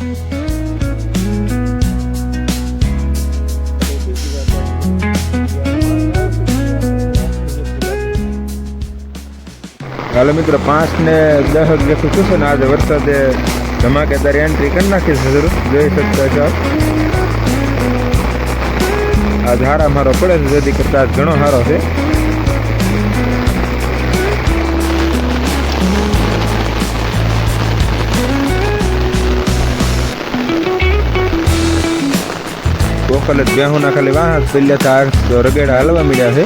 હાલો મિત્રો પાંચ ને દસ જેટલું થશે ને આજે વરસાદે ધમાકેદાર એન્ટ્રી કરી નાખી છે જરૂર જોઈ શકતા છો આ હારા મારો પડે છે, જેથી કરતા ઘણો સારો છે. ગોખલે બેહુના ખાલી વાહ પેલા ચાર રગેડા હલવા મળ્યા છે.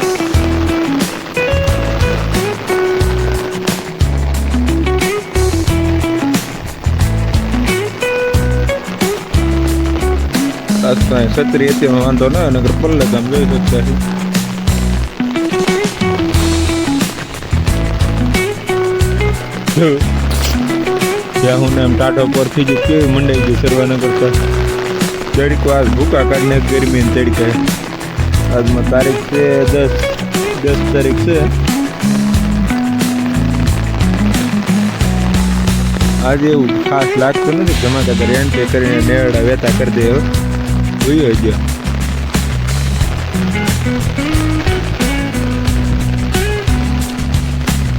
છત્રી હતી વાંધો ન નગર પલ્લે ગામ જોઈ શકતા છે. ત્યાં હું એમ ટાટો પરથી જ કેવી મંડાઈ ગઈ સર્વાના કરતા તડકો આજ ભૂકા કાઢીને ગરમી ને તડકે આજમાં તારીખ છે દસ. દસ તારીખ છે. આજે એવું ખાસ લાગતું નથી ધમાકાદાર એન્ટ્રી કરીને નેરડા વેતા કરી દે જોયો હજી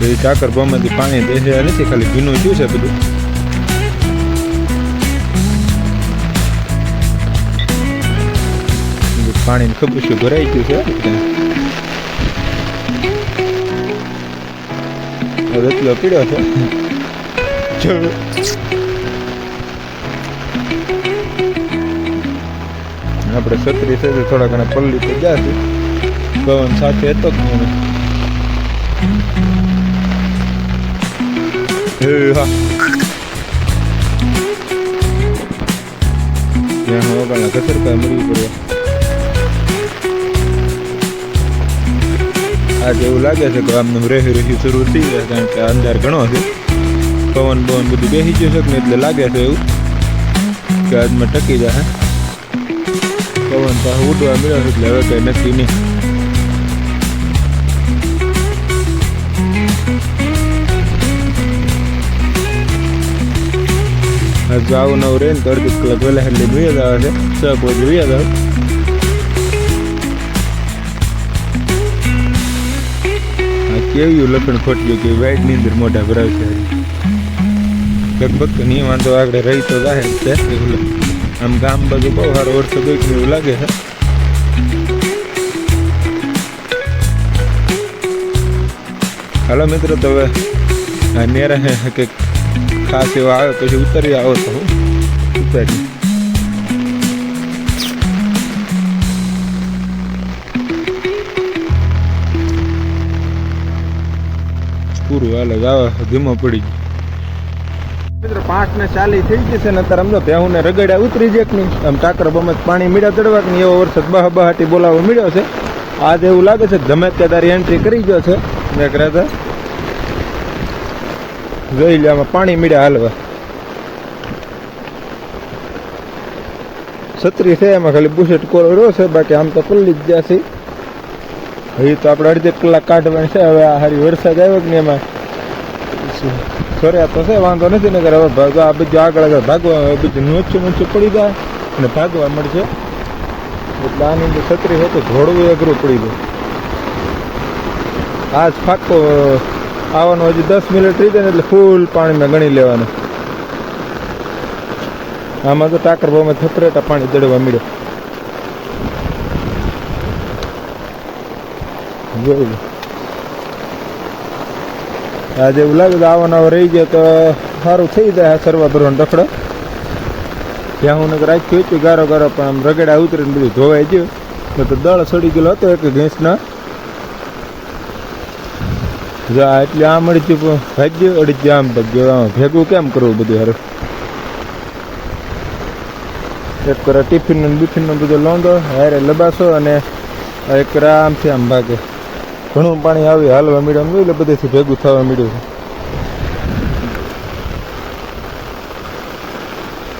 એ ચાકર બોમાંથી પાણી દેશે નથી ખાલી ભીનું શું છે બધું? પાણી ખબુશું ભરાઈ ગયું છે. રતલો પીડ્યો છે. આપણે છત્રી છે થોડા ઘણા પલ્લી તો ગયા પવન સાથે હતો જ નહીં? હે, હા. ત્યાં વગાડના કચરકા મરવી પડ્યા. આજે એવું લાગે છે કે આમનું રહી રહ્યું શરૂ થઈ જાય, કારણ કે અંધાર ઘણો છે. પવન પવન બધું બેસી છે ને એટલે લાગે છે એવું કે આજમાં ટકી જાય પવન પાસે ઉડવા મળ્યો છે એટલે હવે કઈ નક્કી નહીં. આવું નવું રહે ને તો અડધી કલાક વહેલા એટલે વ્યાજ આવે છે. છ પોજે વ્યાજ આવે. કેવું લખણ ખોટ્યું કે વાઇટ નીંદર મોઢા ભરાવશે. લગભગ નહીં, વાંધો, આગળ રહી તો જાહેર આમ ગામ બાજુ બહુ સારો વરસાદ હોય એવું લાગે છે. હાલો મિત્રો, તો હવે નેરા હે કે ખાસ એવો આવે પછી ઉતરી આવો તો હું. ઉતારી હાલે આવે, ધીમો પડી ગયો. મિત્રો, પાંચ ને ચાલી થઈ છે ને અત્યારે સમજો ભેહું ને રગડ્યા ઉતરી જેક નહીં આમ ટાકર બમત પાણી મીડા ચડવા નહીં એવો વરસાદ બહા બહાટી બોલાવો મળ્યો છે. આજ એવું લાગે છે કે ગમે તે તારી એન્ટ્રી કરી ગયો છે. મેં કરાતા જોઈ લે આમાં પાણી મીડા હાલવા. છત્રી છે એમાં, ખાલી બુશેટ કોરડો છે, બાકી આમ તો પલ્લી જ જશે હજી તો આપણે અડધી કલાક કાઢવાની છે, હવે આ હારી વરસાદ આવ્યો કે નહીં એમાં? ફર્યા તો છે, વાંધો નથી ને હવે ભાગવા આ બધું આગળ આગળ ભાગવા બધું નોચું નોચું પડી જાય અને ભાગવા મળશે. એટલે આની અંદર છત્રી હોય તો ધોળવું અઘરું પડી જાય. આજ ફાકો આવવાનો હજી દસ મિનિટ જાય ને એટલે ફૂલ પાણીમાં ગણી લેવાનું. આમાં તો ટાકર ભાવમાં થપરેટા પાણી દડવા મળે જોયું આજે એવું લાગે તો આવવાનો રહી ગયો તો સારું થઈ જાય સરવા ભરવાનો રખડો. ત્યાં હું રાખ્યું હતું, ગારો ગારો પણ આમ રગડા ઉતરીને બધું ધોવાઈ ગયું. તો દળ સડી ગયેલો હતો એક ભેંસના જો આ એટલે આમ અડી ગયું ભાગ્યું અડી ગયું, આમ ભાગ્યું. આમ ભેગું કેમ કરવું બધું હારું? એક કરે ટિફિન ને બિફિન નો બધો લોંદો હારે લબાસો અને એક કરે આમથી આમ ભાગે. ઘણું પાણી આવી હાલવા મળ્યું એટલે બધેથી ભેગું થવા મળ્યું છે.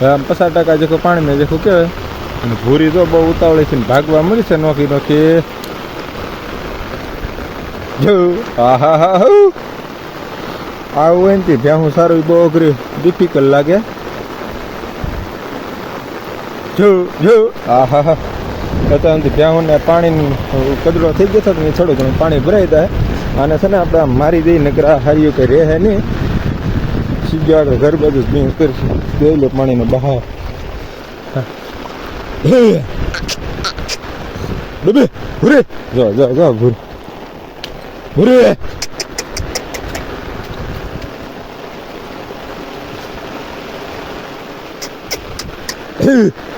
આમ પચાસ ટકા પાણી ને જેખું કહેવાય. અને ભૂરી તો બહુ ઉતાવળી છે ભાગવા મળી છે નોખી નોખી. જો, હા હા હા હા. આવું હોય ને ભ્યાહું સારું બહુ અઘરી ડિફિકલ્ટ લાગે. જો જો આહા હા. અત્યારથી ભ્યાહોને પાણીની કદરો થઈ ગયો હતો ને થોડું ઘણું પાણી ભરાઈ જાય. અને છે ને આપણે મારી દઈ નગરા આ હારીઓ કે રહે નહીં. સીધો ઘર બાજુ જ કરશે જોઈ લો પાણીનો બહાર. ડૂબે, ભૂરે. જો જો જો, ભૂર. ભૂરે. હે.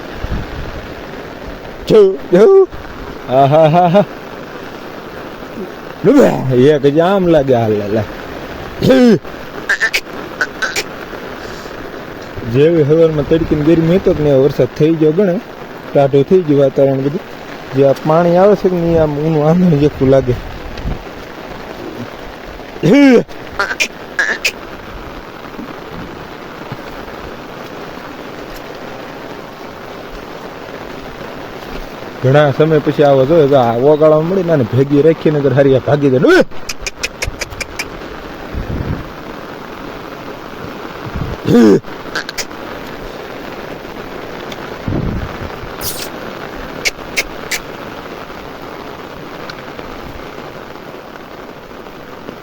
હા હા ડૂબે એક જ આમ લાગે હાલ. જેવી હવારમાં તડકીની ગરમી હતો ને વરસાદ થઈ ગયો ગણે. ટાઢું થઈ ગયું વાતાવરણ બધું. જે આ પાણી આવે છે ને આમ ઊનું આંધણ જેટલું લાગે. ઘણા સમય પછી આવો જોયો તો આ ઓગાળા મળી ને ભેગી રાખીને તો હારી ભાગી દે!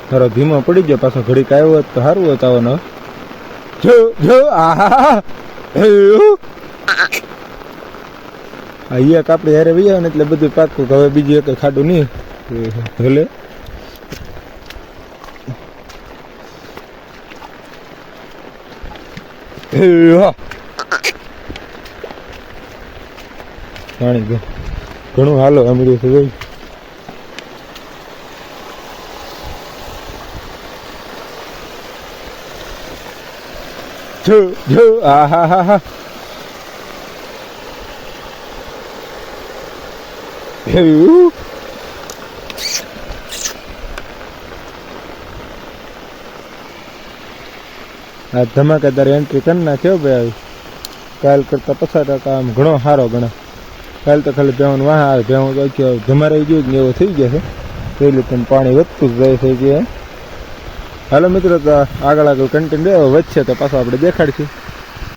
તારો ધીમો પડી ગયો, પાછો ઘડીક આવ્યો તો સારું હતો જો જો, આહા. આ એક આપણે હારે વૈયા ને એટલે બધું પાકું હવે બીજું એક ખાડું નહીં. ભલે. પાણી ગયું. ઘણું હાલો અમડ્યું છે ભાઈ જો જો આહા હા હા. આ ધમાકેદાર એન્ટ્રી કરી નાખ્યો ભાઈ કાલ કરતા પચાસ ટકા આમ ઘણો સારો ગણે કાલ તો ખાલી ભેવાનું વાહ આવે ભેવું આખી ધમારાઈ ગયું ને એવું થઈ ગયા છે. પેલું પણ પાણી વધતું જ જાય છે કે હાલો મિત્રો, તો આગળ આગળ કન્ટેન્ટ વધશે તો પાછો આપણે દેખાડશું.